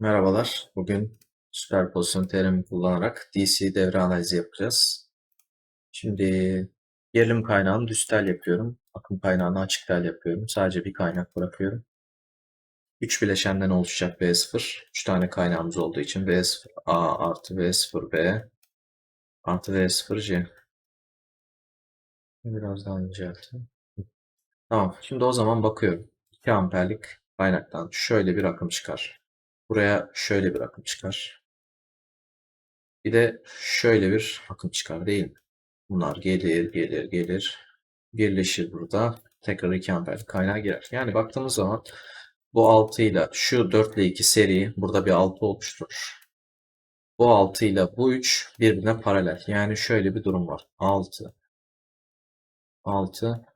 Merhabalar. Bugün süperpozisyon teoremi kullanarak DC devre analizi yapacağız. Şimdi gerilim kaynağını düz tel yapıyorum. Akım kaynağını açık tel yapıyorum. Sadece bir kaynak bırakıyorum. 3 bileşenden oluşacak V0. 3 tane kaynağımız olduğu için V0A artı V0B artı V0C. Biraz daha incelteyim. Tamam. Şimdi o zaman bakıyorum. 2 amperlik kaynaktan şöyle bir akım çıkar. Buraya şöyle bir akım çıkar. Bir de şöyle bir akım çıkar değil mi? Bunlar gelir, gelir, gelir. Birleşir burada. Tekrar 2 amperlik kaynağa girer. Yani baktığımız zaman bu 6 ile şu 4 ile 2 seri burada bir 6 oluşturur. Bu 6 ile bu 3 birbirine paralel. Yani şöyle bir durum var. 6 6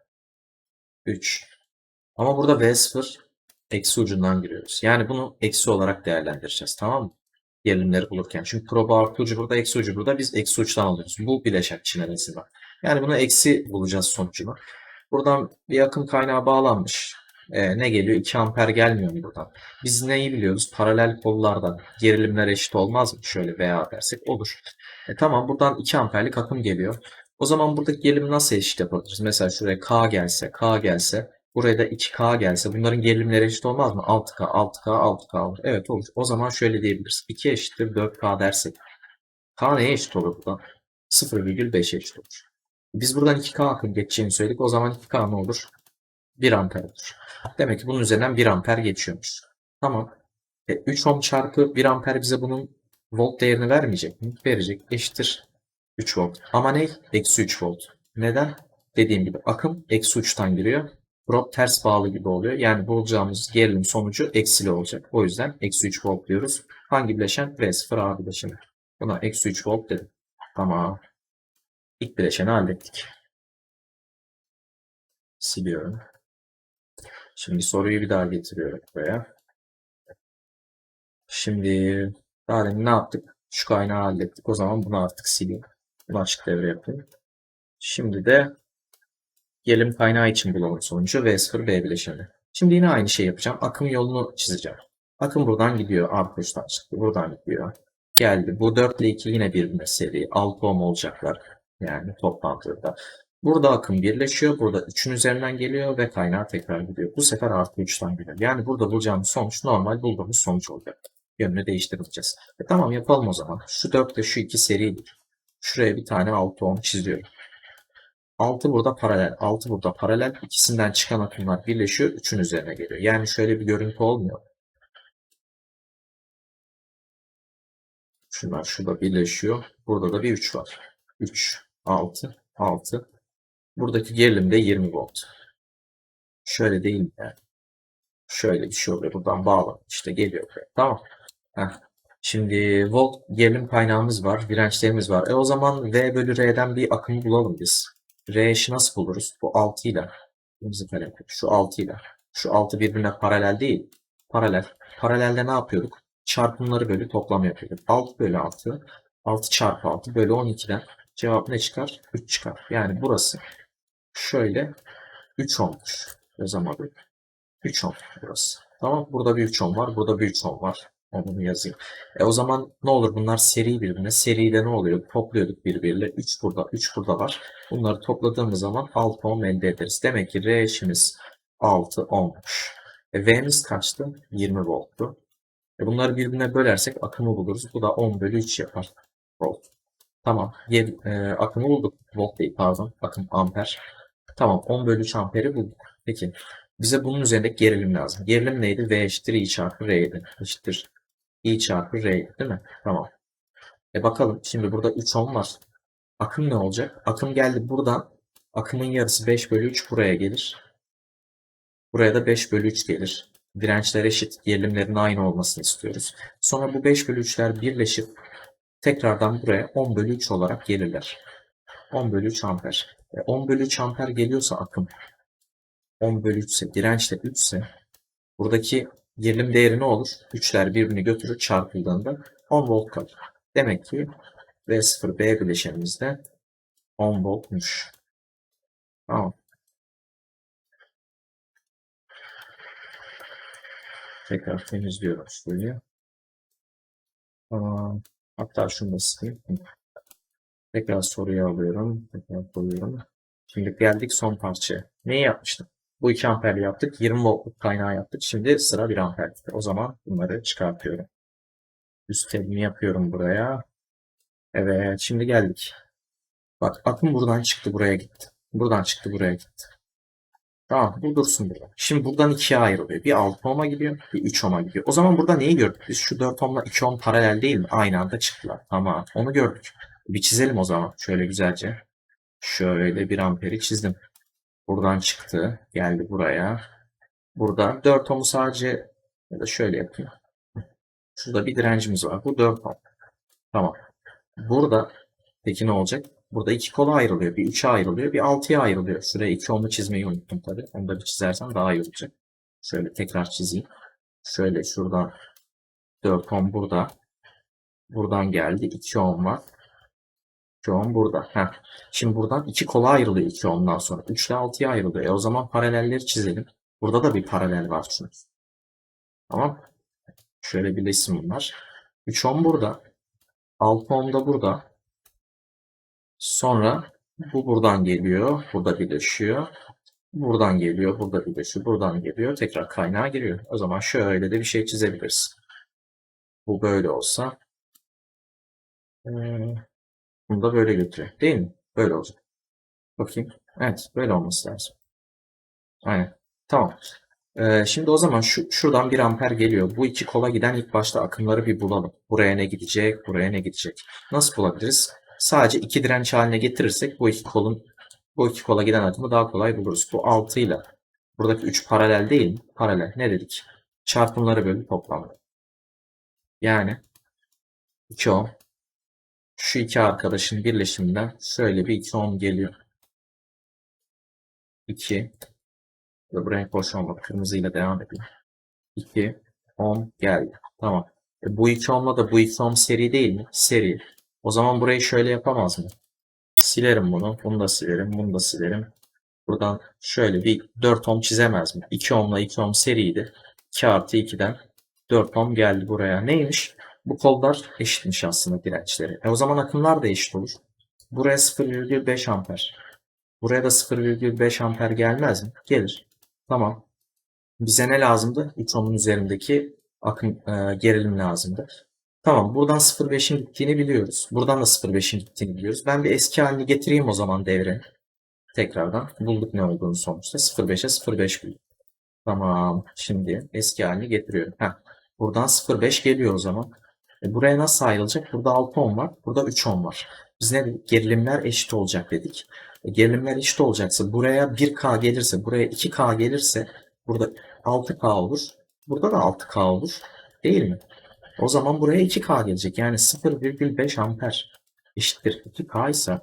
3 Ama burada V0 eksi ucundan giriyoruz. Yani bunu eksi olarak değerlendireceğiz. Tamam mı? Gerilimleri bulurken. Çünkü proba artı ucu burada, eksi ucu burada. Biz eksi uçtan alıyoruz. Bu bileşen çinemesi var. Yani bunu eksi bulacağız sonucunu. Buradan bir akım kaynağı bağlanmış. Ee, ne geliyor? 2 amper gelmiyor mu buradan? Biz neyi biliyoruz? Paralel kollardan gerilimler eşit olmaz mı? Şöyle veya dersek olur. E, tamam buradan 2 amperlik akım geliyor. O zaman buradaki gerilimi nasıl eşit yapabiliriz? Mesela şuraya K gelse, K gelse, buraya da 2K gelse bunların gerilimleri eşit olmaz mı? 6K, 6K, 6K olur. Evet olur. O zaman şöyle diyebiliriz. 2 eşittir 4K dersek. K neye eşit olur buradan? 0,5 eşit olur. Biz buradan 2K akım geçeceğini söyledik. O zaman 2K ne olur? 1 amper olur. Demek ki bunun üzerinden 1 amper geçiyormuş. Tamam. E, 3 ohm çarpı 1 amper bize bunun volt değerini vermeyecek mi? Verecek. Eşittir 3 volt. Ama ne? Eksi 3 volt. Neden? Dediğim gibi akım eksi uçtan giriyor. Prop ters bağlı gibi oluyor. Yani bulacağımız gerilim sonucu eksili olacak. O yüzden eksi 3 volt diyoruz. Hangi bileşen? V0A bileşeni. Buna eksi 3 volt dedim. Tamam. İlk bileşeni hallettik. Siliyorum. Şimdi soruyu bir daha getiriyorum buraya. Şimdi daha demin ne yaptık? Şu kaynağı hallettik. O zaman bunu artık sileyim. Bunu açık devre yapayım. Şimdi de gerilim kaynağı için bulalım sonucu V0 B bileşeni. Şimdi yine aynı şey yapacağım. Akım yolunu çizeceğim. Akım buradan gidiyor. Arka uçtan çıktı. Buradan gidiyor. Geldi. Bu 4 ile 2 yine birbirine seri. 6 ohm olacaklar. Yani toplantıda. Burada akım birleşiyor. Burada 3'ün üzerinden geliyor ve kaynağı tekrar gidiyor. Bu sefer artı 3'ten geliyor. Yani burada bulacağımız sonuç normal bulduğumuz sonuç olacak. Yönünü değiştirmeyeceğiz. E tamam yapalım o zaman. Şu 4 ile şu 2 seridir. Şuraya bir tane 6 ohm çiziyorum. 6 burada paralel. 6 burada paralel. İkisinden çıkan akımlar birleşiyor. 3'ün üzerine geliyor. Yani şöyle bir görüntü olmuyor. Şunlar şurada birleşiyor. Burada da bir 3 var. 3, 6, 6. Buradaki gerilim de 20 volt. Şöyle değil mi yani? Şöyle bir şey oluyor. Buradan bağlı. İşte geliyor. buraya. Tamam. Heh. Şimdi volt gerilim kaynağımız var. Dirençlerimiz var. E o zaman V bölü R'den bir akımı bulalım biz. R nasıl buluruz? Bu 6 ile. Kırmızı kalem. Şu 6 ile. Şu 6 birbirine paralel değil. Paralel. Paralelde ne yapıyorduk? Çarpımları bölü toplam yapıyorduk. 6 bölü 6. 6 çarpı 6 bölü 12'den cevap ne çıkar? 3 çıkar. Yani burası şöyle 3 ohmmuş. O zaman 3 ohm burası. Tamam. Burada bir 3 ohm var. Burada bir 3 ohm var. Onu yazayım. E o zaman ne olur? Bunlar seri birbirine. Seride ne oluyor? Topluyorduk birbiriyle. 3 burada, 3 burada var. Bunları topladığımız zaman 6 ohm elde ederiz. Demek ki R eşimiz 6 ohmmuş. E V'miz kaçtı? 20 volttu. E bunları birbirine bölersek akımı buluruz. Bu da 10 bölü 3 yapar. Volt. Tamam. Yer, e, akımı bulduk. Volt değil pardon. Akım amper. Tamam. 10 bölü 3 amperi bulduk. Peki. Bize bunun üzerindeki gerilim lazım. Gerilim neydi? V eşittir I çarpı R'ydi. Eşittir I çarpı R değil mi? Tamam. E bakalım. Şimdi burada 3 ohm var. Akım ne olacak? Akım geldi buradan. Akımın yarısı 5 bölü 3 buraya gelir. Buraya da 5 bölü 3 gelir. Dirençler eşit. Gerilimlerin aynı olmasını istiyoruz. Sonra bu 5 bölü 3'ler birleşip tekrardan buraya 10 bölü 3 olarak gelirler. 10 bölü 3 amper. E 10 bölü 3 amper geliyorsa akım 10 bölü 3 ise direnç de 3 ise buradaki gerilim değeri ne olur? 3'ler birbirini götürür çarpıldığında 10 volt kalır. Demek ki V0B bileşenimizde 10 voltmuş. Tamam. Tekrar temizliyorum şurayı. Tamam. Hatta şunu da sileyim. Tekrar soruyu alıyorum. Tekrar koyuyorum. Şimdi geldik son parçaya. Neyi yapmıştık? Bu 2 amper yaptık. 20 voltluk kaynağı yaptık. Şimdi sıra 1 amper. O zaman bunları çıkartıyorum. Üstelini yapıyorum buraya. Evet. Şimdi geldik. Bak akım buradan çıktı buraya gitti. Buradan çıktı buraya gitti. Tamam bu dursun burada. Şimdi buradan ikiye ayrılıyor. Bir 6 ohm'a gidiyor, bir 3 ohm'a gidiyor. O zaman burada neyi gördük? Biz şu 4 ohm'la 2 ohm paralel değil mi? Aynı anda çıktılar. Tamam onu gördük. Bir çizelim o zaman. Şöyle güzelce. Şöyle 1 amperi çizdim. Buradan çıktı. Geldi buraya. Burada 4 ohm'u sadece ya da şöyle yapayım. Şurada bir direncimiz var. Bu 4 ohm. Tamam. Burada peki ne olacak? Burada iki kola ayrılıyor. Bir 3'e ayrılıyor. Bir 6'ya ayrılıyor. Şuraya 2 ohm'u çizmeyi unuttum tabii. Onu da bir çizersem daha iyi olacak. Şöyle tekrar çizeyim. Şöyle şuradan 4 ohm burada. Buradan geldi. 2 ohm var. 2 ohm burada. Heh. Şimdi buradan iki kola ayrılıyor 2 ohm'dan sonra. 3 ile 6'ya ayrılıyor. E o zaman paralelleri çizelim. Burada da bir paralel var çünkü. Tamam. Şöyle birleşsin bunlar. 3 ohm burada. 6 ohm da burada. Sonra bu buradan geliyor. Burada birleşiyor. Buradan geliyor. Burada birleşiyor. Buradan geliyor. Tekrar kaynağa giriyor. O zaman şöyle de bir şey çizebiliriz. Bu böyle olsa. ee, bunu da böyle götürüyor. Değil mi? Böyle olacak. Bakayım. Evet. Böyle olması lazım. Aynen. Tamam. Ee, şimdi o zaman şu, şuradan 1 amper geliyor. Bu iki kola giden ilk başta akımları bir bulalım. Buraya ne gidecek, buraya ne gidecek. Nasıl bulabiliriz? Sadece iki direnç haline getirirsek bu iki kolun bu iki kola giden akımı daha kolay buluruz. Bu 6 ile buradaki 3 paralel değil mi? Paralel. Ne dedik? Çarpımları bölü toplamı. Yani 2 ohm şu iki arkadaşın birleşiminden şöyle bir 2 ohm geliyor. 2 ve bu renk olmadı. Kırmızıyla devam edeyim. 2 ohm geldi. Tamam. E bu 2 ohmla da bu 2 ohm seri değil mi? Seri. O zaman burayı şöyle yapamaz mı? Silerim bunu. Bunu da silerim. Bunu da silerim. Buradan şöyle bir 4 ohm çizemez mi? 2 ohmla 2 ohm seriydi. 2 artı 2'den 4 ohm geldi buraya. Neymiş? Bu kollar eşitmiş aslında dirençleri. E o zaman akımlar da eşit olur. Buraya 0,5 amper. Buraya da 0,5 amper gelmez mi? Gelir. Tamam. Bize ne lazımdı? 3 ohmun üzerindeki akım e, gerilim lazımdı. Tamam buradan 0.5'in gittiğini biliyoruz. Buradan da 0.5'in gittiğini biliyoruz. Ben bir eski halini getireyim o zaman devre. Tekrardan bulduk ne olduğunu sonuçta. 0.5'e 0.5 bulduk. Tamam. Şimdi eski halini getiriyorum. Heh. Buradan 0.5 geliyor o zaman. E buraya nasıl ayrılacak? Burada 6 ohm var. Burada 3 ohm var. Biz ne dedik? Gerilimler eşit olacak dedik. E gerilimler eşit olacaksa buraya 1K gelirse, buraya 2K gelirse burada 6K olur. Burada da 6K olur. Değil mi? O zaman buraya 2K gelecek. Yani 0,5 amper eşittir 2K ise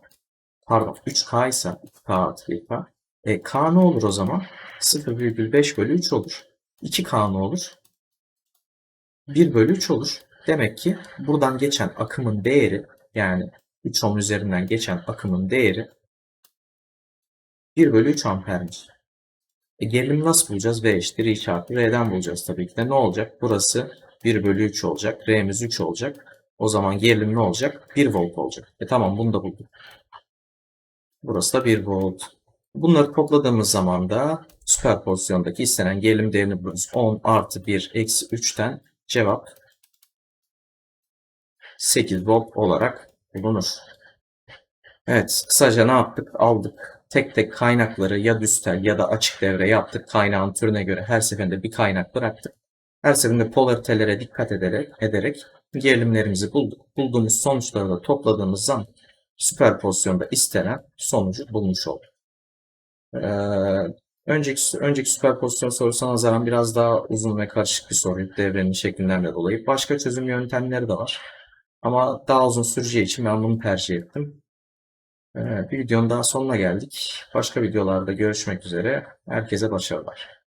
pardon 3K ise 2K artı 1K. E, K ne olur o zaman? 0,5 bölü 3 olur. 2K ne olur? 1 bölü 3 olur. Demek ki buradan geçen akımın değeri yani 3 ohm üzerinden geçen akımın değeri 1 bölü 3 ampermiş. E, gerilimi nasıl bulacağız? V eşittir I çarpı R'den bulacağız tabii ki de. Ne olacak? Burası 1 bölü 3 olacak. R'miz 3 olacak. O zaman gerilim ne olacak? 1 volt olacak. E tamam bunu da bulduk. Burası da 1 volt. Bunları topladığımız zaman da süperpozisyondaki istenen gerilim değerini buluyoruz. 10 artı 1 eksi 3'ten cevap 8 volt olarak bulunur. Evet, kısaca ne yaptık? Aldık. Tek tek kaynakları ya düstel ya da açık devre yaptık. Kaynağın türüne göre her seferinde bir kaynak bıraktık. Her seferinde polaritelere dikkat ederek, ederek gerilimlerimizi bulduk. Bulduğumuz sonuçları da topladığımız zaman süperpozisyonda istenen sonucu bulmuş olduk. Ee, önceki, önceki süperpozisyon sorusuna nazaran biraz daha uzun ve karışık bir soruydu devrenin şeklinden de dolayı. Başka çözüm yöntemleri de var. Ama daha uzun süreceği için ben bunu tercih ettim. Ee, bir videonun daha sonuna geldik. Başka videolarda görüşmek üzere. Herkese başarılar.